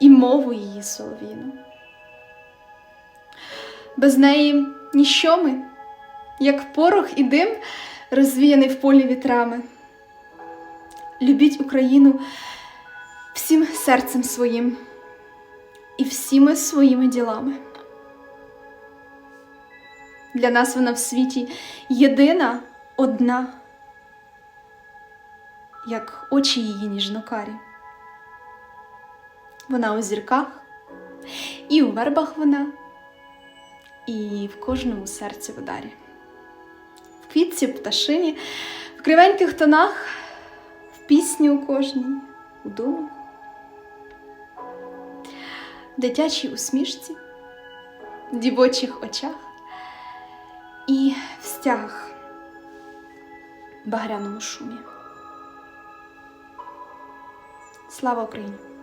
і мову її солов'їну. Без неї ніщо ми, як порох і дим, розвіяний в полі вітрами. Любіть Україну всім серцем своїм і всіми своїми ділами. Для нас вона в світі єдина, одна, як очі її ніжнокарі. Вона у зірках, і у вербах вона, і в кожному серці в ударі. В квітці, пташині, в кривеньких тонах, в пісні у кожній, у думі, в дитячій усмішці, в дівочих очах і в стягах багряному шумі. Слава Україні!